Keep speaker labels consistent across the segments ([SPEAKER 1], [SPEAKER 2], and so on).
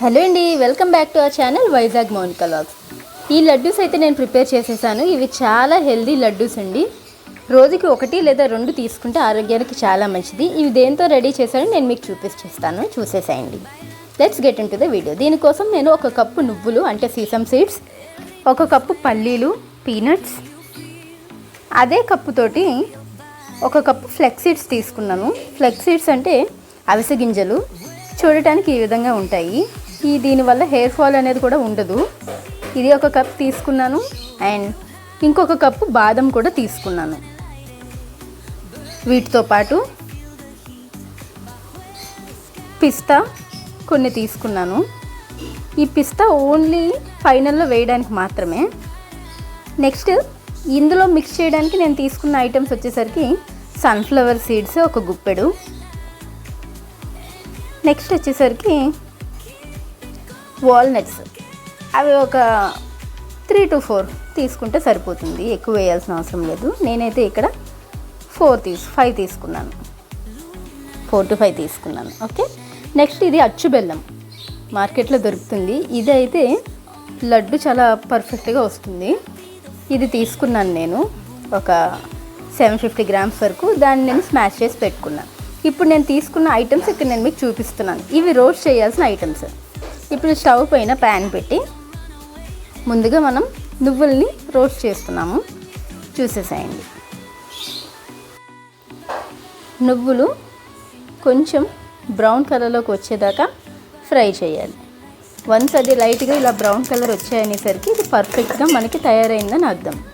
[SPEAKER 1] Hello అండి welcome back to our channel Vizag Mounika vlogs ఈ లడ్డూస్ అయితే నేను ప్రిపేర్ చేసేసాను. ఇవి చాలా హెల్దీ లడ్డూస్ అండి. రోజుకి ఒకటి లేదా రెండు తీసుకుంటే ఆరోగ్యానికి చాలా మంచిది. ఇవి దేంతో రెడీ చేశానో నేను మీకు చూపించేస్తాను చూసేసేయండి. Let's get into the video దీనికోసం నేను ఒక కప్పు నువ్వులు అంటే సీసమ్ సీడ్స్ ఒక కప్పు పల్లీలు పీనట్స్ అదే కప్పుతోటి ఒక కప్పు ఫ్లెక్స్ సీడ్స్ తీసుకున్నాను. ఫ్లెక్స్ సీడ్స్ అంటే అవిసె గింజలు. చూడటానికి ఈ విధంగా ఉంటాయి. ఈ దీనివల్ల హెయిర్ ఫాల్ అనేది కూడా ఉండదు. ఇది ఒక కప్ తీసుకున్నాను. అండ్ ఇంకొక కప్పు బాదం కూడా తీసుకున్నాను. వీటితో పాటు పిస్తా కొన్ని తీసుకున్నాను. ఈ పిస్తా ఓన్లీ ఫైనల్లో వేయడానికి మాత్రమే. నెక్స్ట్ ఇందులో మిక్స్ చేయడానికి నేను తీసుకున్న ఐటమ్స్ వచ్చేసరికి సన్ఫ్లవర్ సీడ్స్ ఒక గుప్పెడు. నెక్స్ట్ వచ్చేసరికి వాల్నట్స్. అవి ఒక త్రీ టు ఫోర్ తీసుకుంటే సరిపోతుంది. ఎక్కువ వేయాల్సిన అవసరం లేదు. నేనైతే ఇక్కడ ఫోర్ తీసు ఫైవ్ తీసుకున్నాను. ఫోర్ టు ఫైవ్ తీసుకున్నాను. ఓకే? నెక్స్ట్ ఇది అచ్చు బెల్లం. మార్కెట్లో దొరుకుతుంది. ఇది అయితే లడ్డు చాలా పర్ఫెక్ట్గా వస్తుంది. ఇది తీసుకున్నాను నేను ఒక సెవెన్ ఫిఫ్టీ గ్రామ్స్ వరకు. దాన్ని నేను స్మాష్ చేసి పెట్టుకున్నాను. ఇప్పుడు నేను తీసుకున్న ఐటమ్స్ ఇక్కడ నేను మీకు చూపిస్తున్నాను. ఇవి రోస్ట్ చేయాల్సిన ఐటమ్స్. ఇప్పుడు స్టవ్ పైన ప్యాన్ పెట్టి ముందుగా మనం నువ్వుల్ని రోస్ట్ చేస్తున్నాము. చూసేసేయండి. నువ్వులు కొంచెం బ్రౌన్ కలర్లోకి వచ్చేదాకా ఫ్రై చేయాలి. వన్స్ అది లైట్గా ఇలా బ్రౌన్ కలర్ వచ్చాయనేసరికి ఇది పర్ఫెక్ట్గా మనకి తయారైందని అర్థం.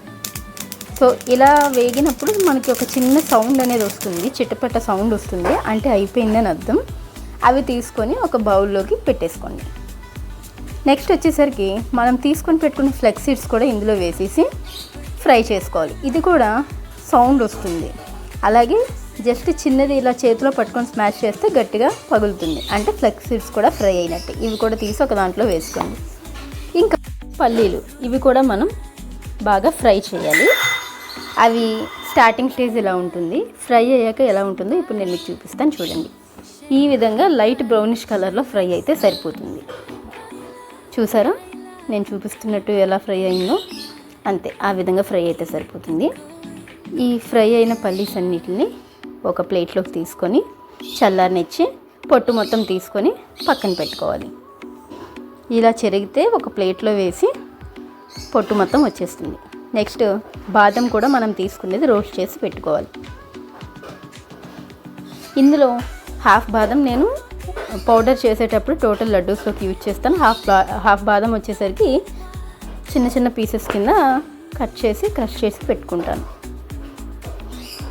[SPEAKER 1] సో ఇలా వేగినప్పుడు మనకి ఒక చిన్న సౌండ్ అనేది వస్తుంది చిట్టపట్ట సౌండ్ వస్తుంది అంటే అయిపోయిందని అర్థం. అవి తీసుకొని ఒక బౌల్లోకి పెట్టేసుకోండి. నెక్స్ట్ వచ్చేసరికి మనం తీసుకొని పెట్టుకున్న ఫ్లెక్స్ సీడ్స్ కూడా ఇందులో వేసేసి ఫ్రై చేసుకోవాలి. ఇది కూడా సౌండ్ వస్తుంది. అలాగే జస్ట్ చిన్నది ఇలా చేతిలో పట్టుకొని స్మాష్ చేస్తే గట్టిగా పగులుతుంది. అంటే ఫ్లెక్స్ సీడ్స్ కూడా ఫ్రై అయినట్టు. ఇవి కూడా తీసి ఒక దాంట్లో వేసుకోండి. ఇంకా పల్లీలు. ఇవి కూడా మనం బాగా ఫ్రై చేయాలి. అవి స్టార్టింగ్ స్టేజ్ ఎలా ఉంటుంది? ఫ్రై అయ్యాక ఎలా ఉంటుందో ఇప్పుడు నేను మీకు చూపిస్తాను చూడండి. ఈ విధంగా లైట్ బ్రౌనిష్ కలర్లో ఫ్రై అయితే సరిపోతుంది. చూసారా? నేను చూపిస్తున్నట్టు ఎలా ఫ్రై అయిందో. అంతే ఆ విధంగా ఫ్రై అయితే సరిపోతుంది. ఈ ఫ్రై అయిన పల్లీస్ అన్నిటిని ఒక ప్లేట్లోకి తీసుకొని చల్లారనిచ్చి పొట్టు మొత్తం తీసుకొని పక్కన పెట్టుకోవాలి. ఇలా చెరిగితే ఒక ప్లేట్లో వేసి పొట్టు మొత్తం వచ్చేస్తుంది. నెక్స్ట్ బాదం కూడా మనం తీసుకునేది రోస్ట్ చేసి పెట్టుకోవాలి. ఇందులో హాఫ్ బాదం నేను పౌడర్ చేసేటప్పుడు టోటల్ లడ్డూస్లోకి యూజ్ చేస్తాను. హాఫ్ బా హాఫ్ బాదం వచ్చేసరికి చిన్న చిన్న పీసెస్ కింద కట్ చేసి క్రష్ చేసి పెట్టుకుంటాను.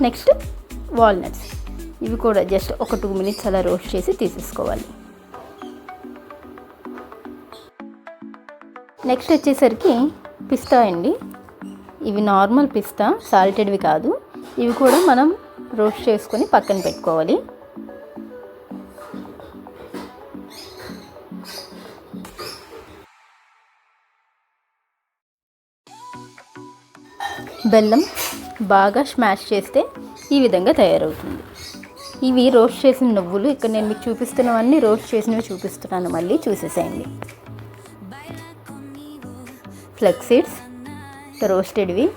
[SPEAKER 1] Next walnuts. ఇవి కూడా జస్ట్ ఒక టూ మినిట్స్ అలా రోస్ట్ చేసి తీసేసుకోవాలి. నెక్స్ట్ వచ్చేసరికి పిస్తా అండి. ఇవి నార్మల్ పిస్తా సాల్టెడ్వి కాదు. ఇవి కూడా మనం రోస్ట్ చేసుకొని పక్కన పెట్టుకోవాలి. బెల్లం బాగా స్మాష్ చేస్తే ఈ విధంగా తయారవుతుంది. ఇవి రోస్ట్ చేసిన నువ్వులు ఇక్కడ నేను మీకు చూపిస్తున్నవన్నీ రోస్ట్ చేసినవి చూపిస్తున్నాను. మళ్ళీ చూసేసేయండి. ఫ్లెక్స్ సీడ్స్ రోస్టెడ్వి.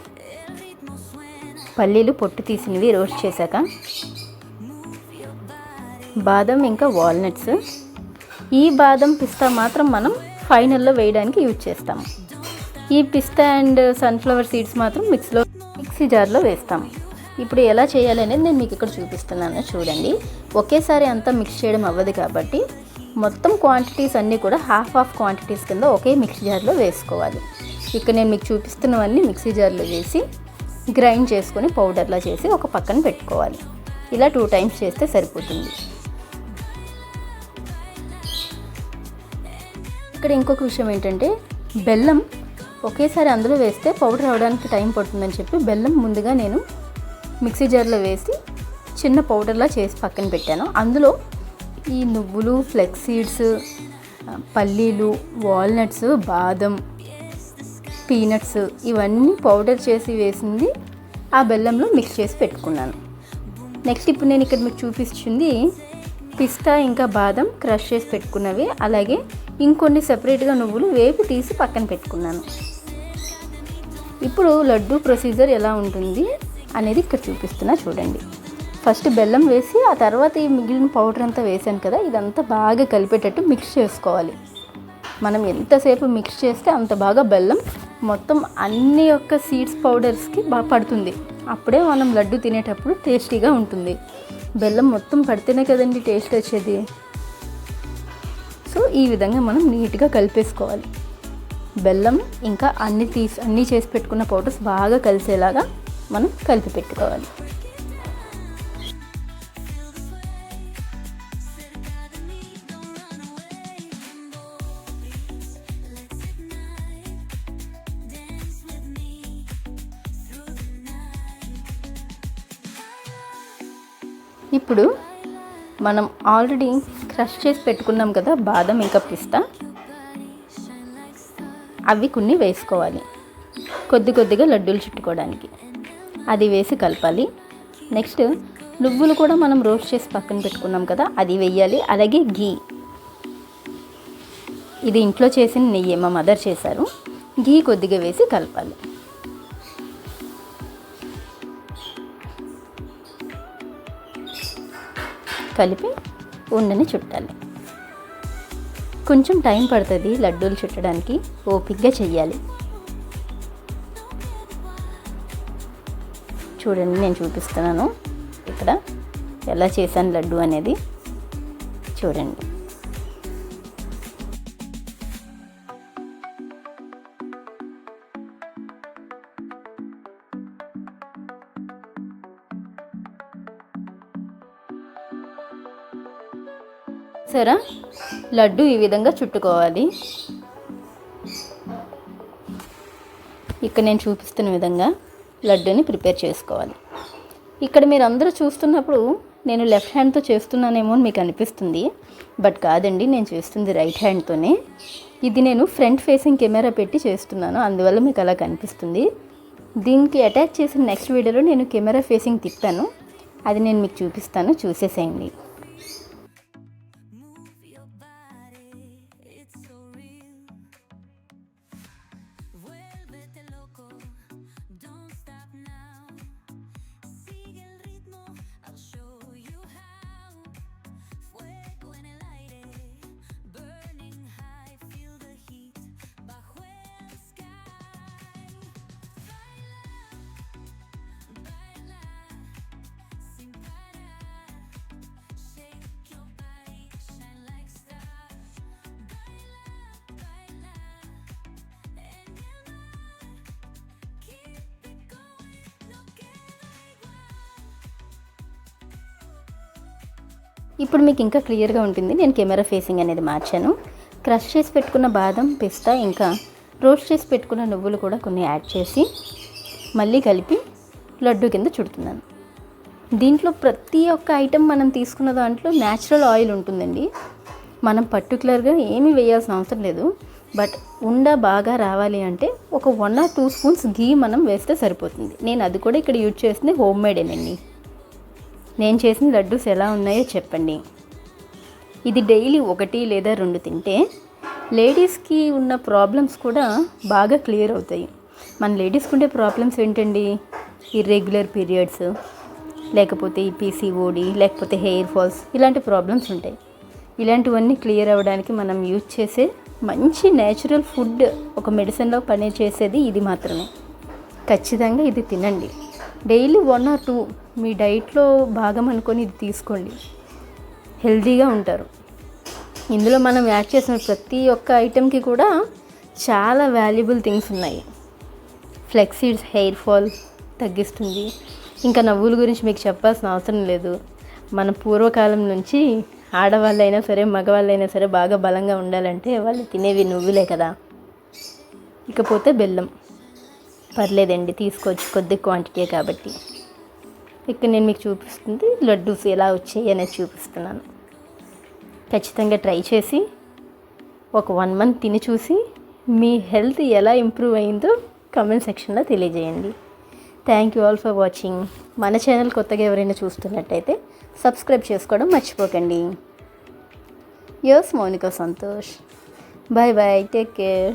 [SPEAKER 1] పల్లీలు పొట్టు తీసినవి రోస్ట్ చేశాక బాదం ఇంకా వాల్నట్స్. ఈ బాదం పిస్తా మాత్రం మనం ఫైనల్లో వేయడానికి యూజ్ చేస్తాము. ఈ పిస్తా అండ్ సన్ఫ్లవర్ సీడ్స్ మాత్రం మిక్స్లో మిక్సీ జార్లో వేస్తాము ఇప్పుడు ఎలా చేయాలి అనేది నేను మీకు ఇక్కడ చూపిస్తున్నాను. చూడండి. ఒకేసారి అంతా మిక్స్ చేయడం అవ్వదు కాబట్టి మొత్తం క్వాంటిటీస్ అన్నీ కూడా హాఫ్ హాఫ్ క్వాంటిటీస్ కింద ఒకే మిక్సీ జార్లో వేసుకోవాలి. ఇక్కడ నేను మీకు చూపిస్తున్నవన్నీ మిక్సీ జార్లో వేసి గ్రైండ్ చేసుకొని పౌడర్లా చేసి ఒక పక్కన పెట్టుకోవాలి. ఇలా టూ టైమ్స్ చేస్తే సరిపోతుంది. ఇక్కడ ఇంకొక విషయం ఏంటంటే బెల్లం ఒకేసారి అందులో వేస్తే పౌడర్ అవడానికి టైం పడుతుందని చెప్పి బెల్లం ముందుగా నేను మిక్సీ జార్లో వేసి చిన్న పౌడర్లా చేసి పక్కన పెట్టాను. అందులో ఈ నువ్వులు ఫ్లెక్స్ సీడ్స్ పల్లీలు వాల్నట్స్ బాదం పీనట్స్ ఇవన్నీ పౌడర్ చేసి వేసింది. ఆ బెల్లంలో మిక్స్ చేసి పెట్టుకున్నాను. నెక్స్ట్ ఇప్పుడు నేను ఇక్కడ మీకు చూపిస్తుంది పిస్తా ఇంకా బాదం క్రష్ చేసి పెట్టుకున్నవి. అలాగే ఇంకొన్ని సపరేట్గా నువ్వులు వేపి తీసి పక్కన పెట్టుకున్నాను. ఇప్పుడు లడ్డు ప్రొసీజర్ ఎలా ఉంటుంది అనేది ఇక్కడ చూపిస్తున్నా చూడండి. ఫస్ట్ బెల్లం వేసి ఆ తర్వాత ఈ మిగిలిన పౌడర్ అంతా వేసాను కదా ఇదంతా బాగా కలిపేటట్టు మిక్స్ చేసుకోవాలి. మనం ఎంతసేపు మిక్స్ చేస్తే అంత బాగా బెల్లం మొత్తం అన్ని యొక్క సీడ్స్ పౌడర్స్కి బాగా పడుతుంది. అప్పుడే మనం లడ్డు తినేటప్పుడు టేస్టీగా ఉంటుంది. బెల్లం మొత్తం పడితేనే కదండి టేస్ట్ వచ్చేది. సో ఈ విధంగా మనం నీట్గా కలిపేసుకోవాలి. బెల్లం ఇంకా అన్ని తీసి అన్నీ చేసి పెట్టుకున్న పౌడర్స్ బాగా కలిసేలాగా మనం కలిపి పెట్టుకోవాలి. ఇప్పుడు మనం ఆల్రెడీ క్రష్ చేసి పెట్టుకున్నాం కదా బాదం ఇంకా పిస్తా. అవి కొన్ని వేసుకోవాలి. కొద్ది కొద్దిగా లడ్డూలు చుట్టుకోవడానికి. అది వేసి కలపాలి. నెక్స్ట్ నువ్వులు కూడా మనం రోస్ట్ చేసి పక్కన పెట్టుకున్నాం కదా అది వెయ్యాలి అలాగే గీ ఇది ఇంట్లో చేసిన నెయ్యి మా మదర్ చేశారు. గీ కొద్దిగా వేసి కలపాలి. కలిపి ఉండని చుట్టాలి. కొంచెం టైం పడుతుంది లడ్డూలు చుట్టడానికి. ఓపిక్గా చెయ్యాలి. చూడండి నేను చూపిస్తున్నాను. ఇక్కడ ఎలా చేశాను లడ్డు అనేది. చూడండి. చూసారా లడ్డు ఈ విధంగా చుట్టుకోవాలి. ఇక్కడ నేను చూపిస్తున్న విధంగా లడ్డూని ప్రిపేర్ చేసుకోవాలి. ఇక్కడ మీరు అందరూ చూస్తున్నప్పుడు నేను లెఫ్ట్ హ్యాండ్తో చేస్తున్నానేమో అని మీకు అనిపిస్తుంది. బట్ కాదండి నేను చేస్తుంది రైట్ హ్యాండ్తోనే. ఇది నేను ఫ్రంట్ ఫేసింగ్ కెమెరా పెట్టి చేస్తున్నాను అందువల్ల మీకు అలా కనిపిస్తుంది. దీనికి అటాచ్ చేసిన నెక్స్ట్ వీడియోలో నేను కెమెరా ఫేసింగ్ తిప్పాను. అది నేను మీకు చూపిస్తాను చూసేసేయండి. ఇప్పుడు మీకు ఇంకా క్లియర్గా ఉంటుంది. నేను కెమెరా ఫేసింగ్ అనేది మార్చాను. క్రష్ చేసి పెట్టుకున్న బాదం పిస్తా ఇంకా రోస్ట్ చేసి పెట్టుకున్న నువ్వులు కూడా కొన్ని యాడ్ చేసి మళ్ళీ కలిపి లడ్డు కింద చుడుతున్నాను. దీంట్లో ప్రతి ఒక్క ఐటెం మనం తీసుకున్న దాంట్లో న్యాచురల్ ఆయిల్ ఉంటుందండి. మనం పర్టికులర్గా ఏమీ వేయాల్సిన అవసరం లేదు. బట్ ఉండ బాగా రావాలి అంటే ఒక one or two spoons ghee మనం వేస్తే సరిపోతుంది. నేను అది కూడా ఇక్కడ యూజ్ చేసింది హోమ్ మేడేనండి నేను చేసిన లడ్డూస్ ఎలా ఉన్నాయో చెప్పండి. ఇది డైలీ ఒకటి లేదా రెండు తింటే లేడీస్కి ఉన్న ప్రాబ్లమ్స్ కూడా బాగా క్లియర్ అవుతాయి. మన లేడీస్కి ఉండే ప్రాబ్లమ్స్ ఏంటండి? ఇర్రెగ్యులర్ పీరియడ్స్ లేకపోతే ఈ పీసీఓడి లేకపోతే హెయిర్ ఫాల్స్ ఇలాంటి ప్రాబ్లమ్స్ ఉంటాయి. ఇలాంటివన్నీ క్లియర్ అవ్వడానికి మనం యూజ్ చేసే మంచి నేచురల్ ఫుడ్ ఒక మెడిసిన్లో పని చేసేది ఇది మాత్రమే. ఖచ్చితంగా ఇది తినండి. డైలీ వన్ ఆర్ టూ మీ డైట్లో భాగం అనుకొని ఇది తీసుకోండి. హెల్తీగా ఉంటారు. ఇందులో మనం యాడ్ చేసిన ప్రతి ఒక్క ఐటెంకి కూడా చాలా వాల్యుబుల్ థింగ్స్ ఉన్నాయి. ఫ్లెక్సీడ్స్ హెయిర్ ఫాల్ తగ్గిస్తుంది. ఇంకా నవ్వుల గురించి మీకు చెప్పాల్సిన అవసరం లేదు. మన పూర్వకాలం నుంచి ఆడవాళ్ళైనా సరే మగవాళ్ళైనా సరే బాగా బలంగా ఉండాలంటే వాళ్ళు తినేవి నువ్వులే కదా. ఇకపోతే బెల్లం. పర్లేదండి తీసుకోవచ్చు కొద్ది క్వాంటిటీ కాబట్టి. ఇక్కడ నేను మీకు చూపిస్తుంది లడ్డూస్ ఎలా వచ్చాయి అనేది చూపిస్తున్నాను. ఖచ్చితంగా ట్రై చేసి ఒక వన్ మంత్ తిని చూసి మీ హెల్త్ ఎలా ఇంప్రూవ్ అయిందో కమెంట్ సెక్షన్లో తెలియజేయండి. Thank you all for watching మన ఛానల్ కొత్తగా ఎవరైనా చూస్తున్నట్టయితే సబ్స్క్రైబ్ చేసుకోవడం మర్చిపోకండి. Yours Mounika Santosh bye bye take care